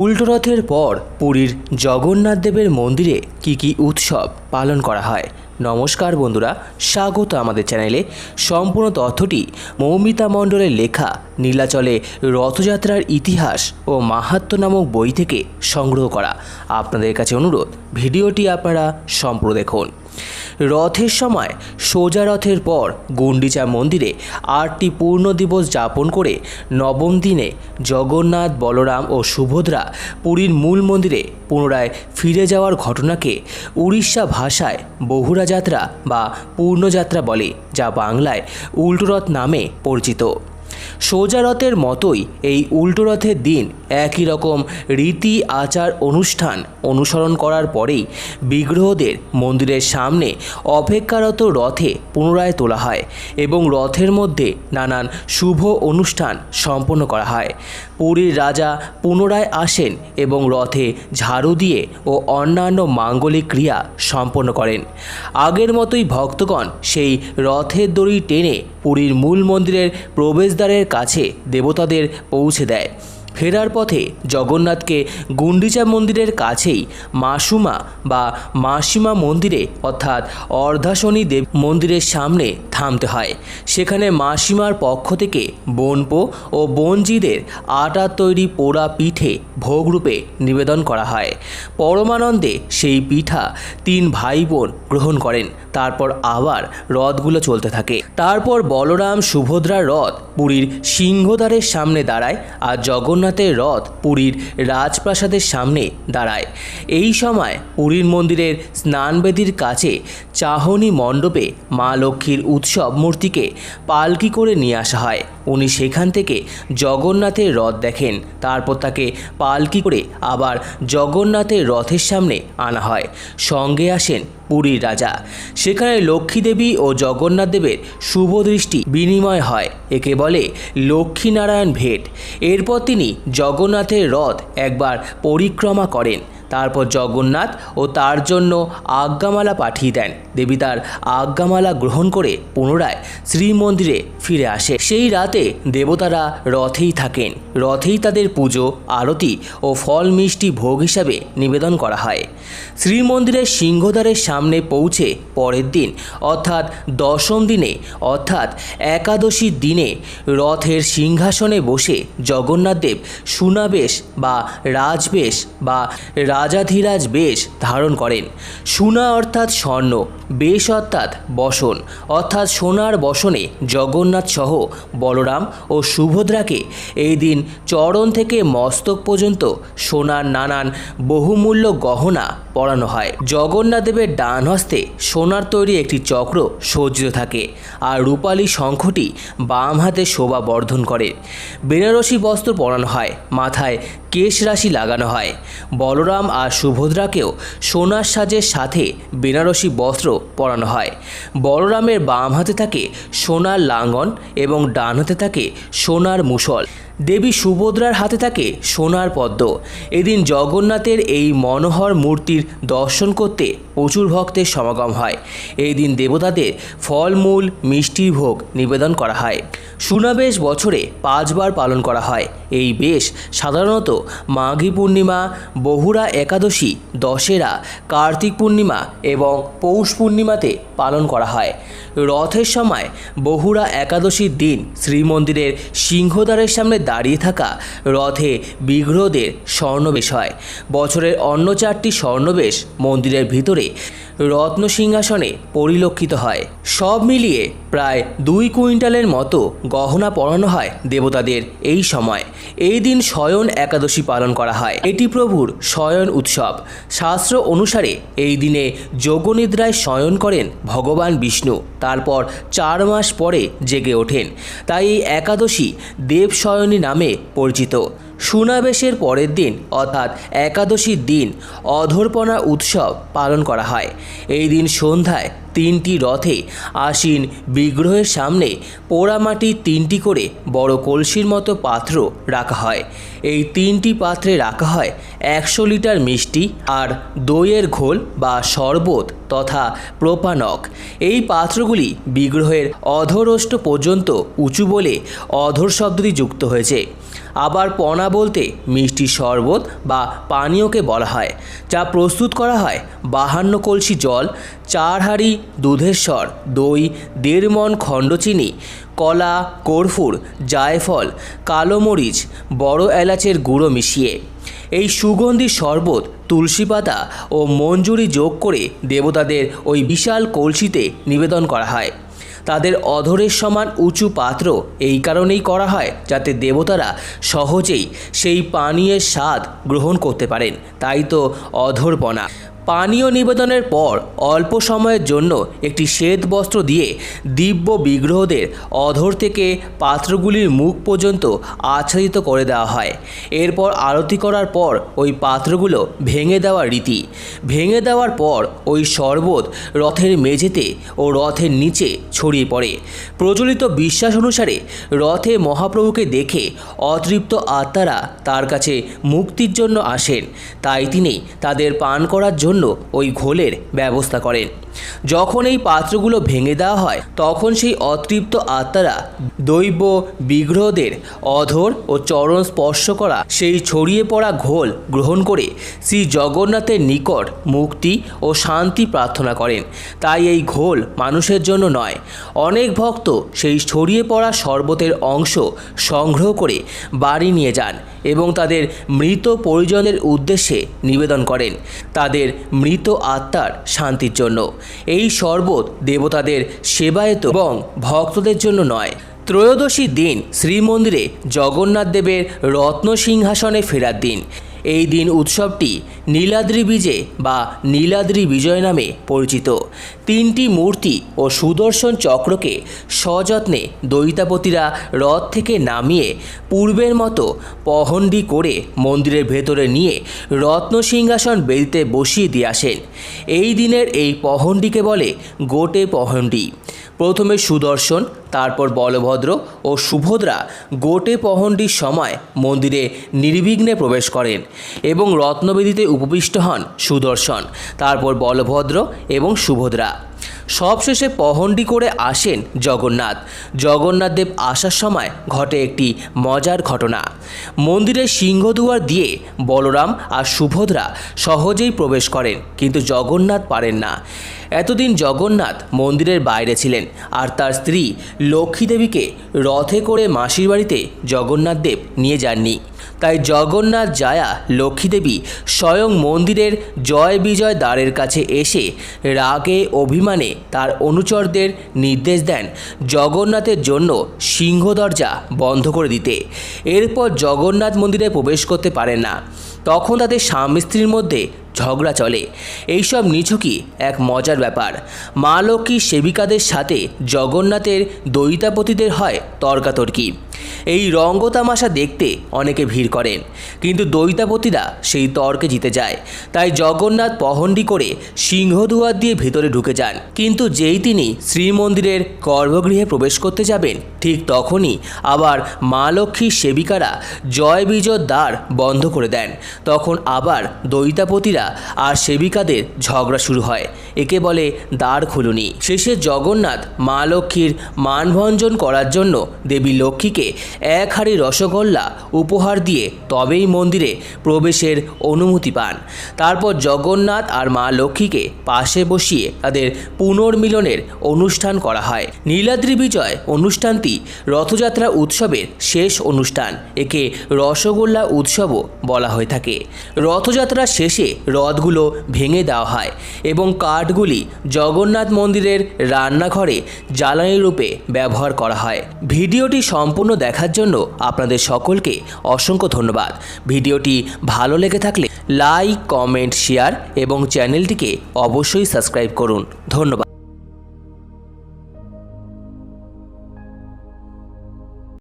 উল্টো রথের পর পুরীর জগন্নাথদেবের মন্দিরে কি কি উৎসব? পালন করা হয়। নমস্কার বন্ধুরা, স্বাগত আমাদের চ্যানেলে। সম্পূর্ণ তথ্যটি মৌমিতা মণ্ডলের লেখা। নীলাচলে রথযাত্রার ইতিহাস ও মাহাত্ম্য নামক বই থেকে সংগ্রহ করা। আপনাদের কাছে অনুরোধ, ভিডিওটি আপনারা সম্পূর্ণ দেখুন। রথের সময়, সোজা রথের পর গুন্ডিচা মন্দিরে আটটি পূর্ণ দিবস যাপন করে নবম দিনে জগন্নাথ, বলরাম ও সুভদ্রা পুরীর মূল মন্দিরে পুনরায় ফিরে যাওয়ার ঘটনাকে উড়িষ্যা ভাষায় বহুরা যাত্রা বা পূর্ণযাত্রা বলে, যা বাংলায় উল্টোরথ নামে পরিচিত। সোজা রথের মতোই এই উল্টো রথের দিন একই রকম রীতি, আচার, অনুষ্ঠান অনুসরণ করার পরেই বিগ্রহদের মন্দিরের সামনে অপেক্ষারত রথে পুনরায় তোলা হয় এবং রথের মধ্যে নানান শুভ অনুষ্ঠান সম্পন্ন করা হয়। পুরীর রাজা পুনরায় আসেন এবং রথে ঝাড়ু দিয়ে ও অন্যান্য মাঙ্গলিক ক্রিয়া সম্পন্ন করেন। আগের মতোই ভক্তগণ সেই রথের দড়ি টেনে পুরীর মূল মন্দিরের প্রবেশদ্বারের কাছে দেবতাদের পৌঁছে দেয়। ফেরার পথে জগন্নাথকে গুন্ডিচা মন্দিরের কাছেই মাসুমা বা মাসিমা মন্দিরে, অর্থাৎ অর্ধাশনী দেব মন্দিরের সামনে থামতে হয়। সেখানে মাসিমার পক্ষ থেকে বনপো ও বনজিদের আটা তৈরি পোড়া পিঠে ভোগরূপে নিবেদন করা হয়। পরমানন্দে সেই পিঠা তিন ভাই বোন গ্রহণ করেন। তারপর আবার রথগুলো চলতে থাকে। তারপর বলরাম সুভদ্রার রথ পুরীর সিংহদ্বারের সামনে দাঁড়ায় আর জগন্নাথের রথ পুরীর রাজপ্রাসাদের সামনে দাঁড়ায়। এই সময় পুরীর মন্দিরের স্নানবেদির কাছে চাহনি মণ্ডপে মা লক্ষ্মীর উৎসব মূর্তিকে পালকি করে নিয়ে আসা হয়। উনি সেখান থেকে জগন্নাথের রথ দেখেন। তারপর তাকে পালকি করে আবার জগন্নাথের রথের সামনে আনা হয়। সঙ্গে আসেন পুরীর রাজা। সেখানে লক্ষ্মী দেবী ও জগন্নাথ দেবের শুভ দৃষ্টি বিনিময় হয়। একে বলে লক্ষ্মীনারায়ণ ভেট। এরপর তিনি জগন্নাথের রথ একবার পরিক্রমা করেন। তারপর জগন্নাথ ও তার জন্য আজ্ঞামালা পাঠিয়ে দেন। দেবী তার আজ্ঞামালা গ্রহণ করে পুনরায় শ্রীমন্দিরে ফিরে আসে। সেই রাতে দেবতারা রথেই থাকেন। রথেই তাদের পুজো, আরতি ও ফল মিষ্টি ভোগ হিসাবে নিবেদন করা হয়। শ্রীমন্দিরের সিংহদ্বারের সামনে পৌঁছে পরের দিন, অর্থাৎ দশম দিনে, অর্থাৎ একাদশীর দিনে রথের সিংহাসনে বসে জগন্নাথদেব সুনাবেশ বা রাজবেশ বা রাজাধিরাজ বেশ ধারণ করেন। সোনা অর্থাৎ স্বর্ণ, বেশ অর্থাৎ বসন, অর্থাৎ সোনার বসনে জগন্নাথ সহ বলরাম ও সুভদ্রাকে এই দিন চরণ থেকে মস্তক পর্যন্ত সোনার নানান বহুমূল্য গহনা পরানো হয়। জগন্নাথ দেবের ডান হস্তে সোনার তৈরি একটি চক্র সজ্জিত থাকে আর রূপালী শঙ্খটি বাম হাতে শোভা বর্ধন করে। বেনারসি বস্ত্র পরানো হয়, মাথায় কেশ রাশি লাগানো হয়। বলরাম আর সুভদ্রাকেও সোনার সাজের সাথে বেনারসি বস্ত্র পরানো হয়। বলরামের বাম হাতে থাকে সোনার লাঙ্গন এবং ডান হাতে থাকে সোনার মুসল। দেবী সুভদ্রার হাতে থাকে সোনার পদ্ম। এদিন জগন্নাথের এই মনোহর মূর্তির দর্শন করতে প্রচুর ভক্তের সমাগম হয়। এই দিন দেবতাদের ফলমূল মিষ্টির ভোগ নিবেদন করা হয়। সুনাবেশ বছরে পাঁচবার পালন করা হয়। এই বেশ সাধারণত মাঘী পূর্ণিমা, বহুরা একাদশী, দশেরা, কার্তিক পূর্ণিমা এবং পৌষ পূর্ণিমাতে পালন করা হয়। রথের সময় বহুরা একাদশীর দিন শ্রীমন্দিরের সিংহদ্বারের সামনে দাঁড়িয়ে থাকা রথে বিগ্রহদের স্বর্ণবেশ হয়। বছরের অন্য চারটি স্বর্ণবেশ মন্দিরের ভিতরে রত্ন সিংহাসনে পরিলক্ষিত হয়। সব মিলিয়ে প্রায় দুই কুইন্টালের মতো গহনা পরানো হয় দেবতাদের এই সময়। এই দিন শয়ন একাদশী পালন করা হয়। এটি প্রভুর শয়ন উৎসব। শাস্ত্র অনুসারে এই দিনে যোগনিদ্রায় শয়ন করেন ভগবান বিষ্ণু। তারপর চার মাস পরে জেগে ওঠেন। তাই এই একাদশী দেব শয়নী নামে পরিচিত। সুনাবেশের পরের দিন, অর্থাৎ একাদশীর দিন, অধর্পণা উৎসব পালন করা হয়। এই দিন সন্ধ্যায় তিনটি রথে আসীন বিগ্রহের সামনে পোড়ামাটির তিনটি করে বড় কলসির মতো পাত্র রাখা হয়। এই তিনটি পাত্রে রাখা হয় একশো লিটার মিষ্টি আর দইয়ের ঘোল বা শরবত তথা প্রপানক। এই পাত্রগুলি বিগ্রহের অধরষ্ট পর্যন্ত উঁচু বলে অধর শব্দটি যুক্ত হয়েছে। আবার পনা বলতে মিষ্টি শরবত বা পানীয়কে বলা হয়, যা প্রস্তুত করা হয় বাহান্ন কলসি জল, চার হাঁড়ি দুধের স্বর দই, দেড় মন খণ্ড চিনি, কলা, কর্ফুর, জায়ফল, কালো মরিচ, বড় এলাচের গুঁড়ো মিশিয়ে। এই সুগন্ধি শরবত, তুলসী পাতা ও মঞ্জুরি যোগ করে দেবতাদের ওই বিশাল কলসিতে নিবেদন করা হয়। তাদের অধরের সমান উঁচু পাত্র এই কারণেই করা হয়, যাতে দেবতারা সহজেই সেই পানীয়ের স্বাদ গ্রহণ করতে পারেন। তাই তো অধরপনা। পানীয় নিবেদনের পর অল্প সময়ের জন্য একটি শ্বেত বস্ত্র দিয়ে দিব্য বিগ্রহদের অধর থেকে পাত্রগুলির মুখ পর্যন্ত আচ্ছাদিত করে দেওয়া হয়। এরপর আরতি করার পর ওই পাত্রগুলো ভেঙে দেওয়ার রীতি। ভেঙে দেওয়ার পর ওই শরবত রথের মেঝেতে ও রথের নিচে ছড়িয়ে পড়ে। প্রচলিত বিশ্বাস অনুসারে রথে মহাপ্রভুকে দেখে অতৃপ্ত আত্মারা তার কাছে মুক্তির জন্য আসেন। তাই তিনি তাদের পান করার জন্য ওই ঘোলের ব্যবস্থা করেন। যখন এই পাত্রগুলো ভেঙে দেওয়া হয়, তখন সেই অতৃপ্ত আত্মারা দৈব বিগ্রহদের অধর ও চরণ স্পর্শ করা সেই ছড়িয়ে পড়া ঘোল গ্রহণ করে শ্রী জগন্নাথের নিকট মুক্তি ও শান্তি প্রার্থনা করেন। তাই এই ঘোল মানুষের জন্য নয়, অনেক ভক্ত সেই ছড়িয়ে পড়া শরবতের অংশ সংগ্রহ করে বাড়ি নিয়ে যান এবং তাদের মৃত পরিজনের উদ্দেশ্যে নিবেদন করেন। তাদের মৃত আত্মার শান্তির জন্য। এই শরবত দেবতাদের সেবায়ত এবং ভক্তদের জন্য নয়। ত্রয়োদশী দিন শ্রীমন্দিরে জগন্নাথ দেবের রত্ন সিংহাসনে ফেরার দিন। এই দিন উৎসবটি নীলাদ্রি বিজে বা নীলাদ্রি বিজয় নামে পরিচিত। তিনটি মূর্তি ও সুদর্শন চক্রকে সযত্নে দৈতাপতিরা রথ থেকে নামিয়ে পূর্বের মতো পহণ্ডি করে মন্দিরের ভেতরে নিয়ে রত্ন সিংহাসন বেদিতে বসিয়ে দিয়ে আসেন। এই দিনের এই পহণ্ডিকে বলে গোটে পহণ্ডি। প্রথমে সুদর্শন, তারপর বলভদ্র ও সুভদ্রা গোটে পহণ্ডির সময় মন্দিরে নির্বিঘ্নে প্রবেশ করেন এবং রত্নবেদিতে উপবিষ্ট হন সুদর্শন, তারপর বলভদ্র এবং সুভদ্রা। সবশেষে পহণ্ডি করে আসেন জগন্নাথ। জগন্নাথ দেব আসার সময় ঘটে একটি মজার ঘটনা। মন্দিরের সিংহদুয়ার দিয়ে বলরাম আর সুভদ্রা সহজেই প্রবেশ করেন, কিন্তু জগন্নাথ পারেন না। এতদিন জগন্নাথ মন্দিরের বাইরে ছিলেন আর তার স্ত্রী লক্ষ্মী দেবীকে রথে করে মাসির বাড়িতে জগন্নাথ দেব নিয়ে যাননি। তাই জগন্নাথ জায়া লক্ষ্মীদেবী স্বয়ং মন্দিরের জয় বিজয় দ্বারের কাছে এসে রাগে অভিমানে তার অনুচরদের নির্দেশ দেন জগন্নাথের জন্য সিংহ দরজা বন্ধ করে দিতে। এরপর জগন্নাথ মন্দিরে প্রবেশ করতে পারেন না। তখন তাদের স্বামী স্ত্রীর মধ্যে ঝগড়া চলে। এইসব নিছকই এক মজার ব্যাপার। মা লক্ষ্মীর সেবিকাদের সাথে জগন্নাথের দৈতাপতিদের হয় তর্কাতর্কি। এই রঙ্গতামাশা দেখতে অনেকে ভিড় করেন, কিন্তু দৈতাপতিরা সেই তর্কে জিতে যায়। তাই জগন্নাথ পহণ্ডি করে সিংহদুয়ার দিয়ে ভেতরে ঢুকে যান। কিন্তু যেই তিনি শ্রীমন্দিরের গর্ভগৃহে প্রবেশ করতে যাবেন, ঠিক তখনই আবার মা লক্ষ্মীর সেবিকারা জয় বিজয় দ্বার বন্ধ করে দেন। তখন আবার দৈতাপতিরা আর সেবিকাদের ঝগড়া শুরু হয়। একে বলে দ্বার খুলুনি। শেষে জগন্নাথ মা লক্ষ্মীর মানভঞ্জন করার জন্য দেবী লক্ষ্মীকে এক হাঁড়ি রসগোল্লা উপহার দিয়ে তবেই মন্দিরে প্রবেশের অনুমতি পান। তারপর জগন্নাথ আর মা লক্ষ্মীকে পাশে বসিয়ে তাদের পুনর্মিলনের অনুষ্ঠান করা হয়। নীলাদ্রি বিজয় অনুষ্ঠানটি রথযাত্রা উৎসবের শেষ অনুষ্ঠান। একে রসগোল্লা উৎসবও বলা হয়ে থাকে। রথযাত্রা শেষে রথগুলো ভেঙে দেওয়া হয় এবং কাঠগুলি জগন্নাথ মন্দিরের রান্নাঘরে জ্বালানি রূপে ব্যবহার করা হয়। ভিডিওটি সম্পূর্ণ দেখার জন্য আপনাদের সকলকে অসংখ্য ধন্যবাদ। ভিডিওটি ভালো লেগে থাকলে লাইক, কমেন্ট, শেয়ার এবং চ্যানেলটিকে অবশ্যই সাবস্ক্রাইব করুন। ধন্যবাদ।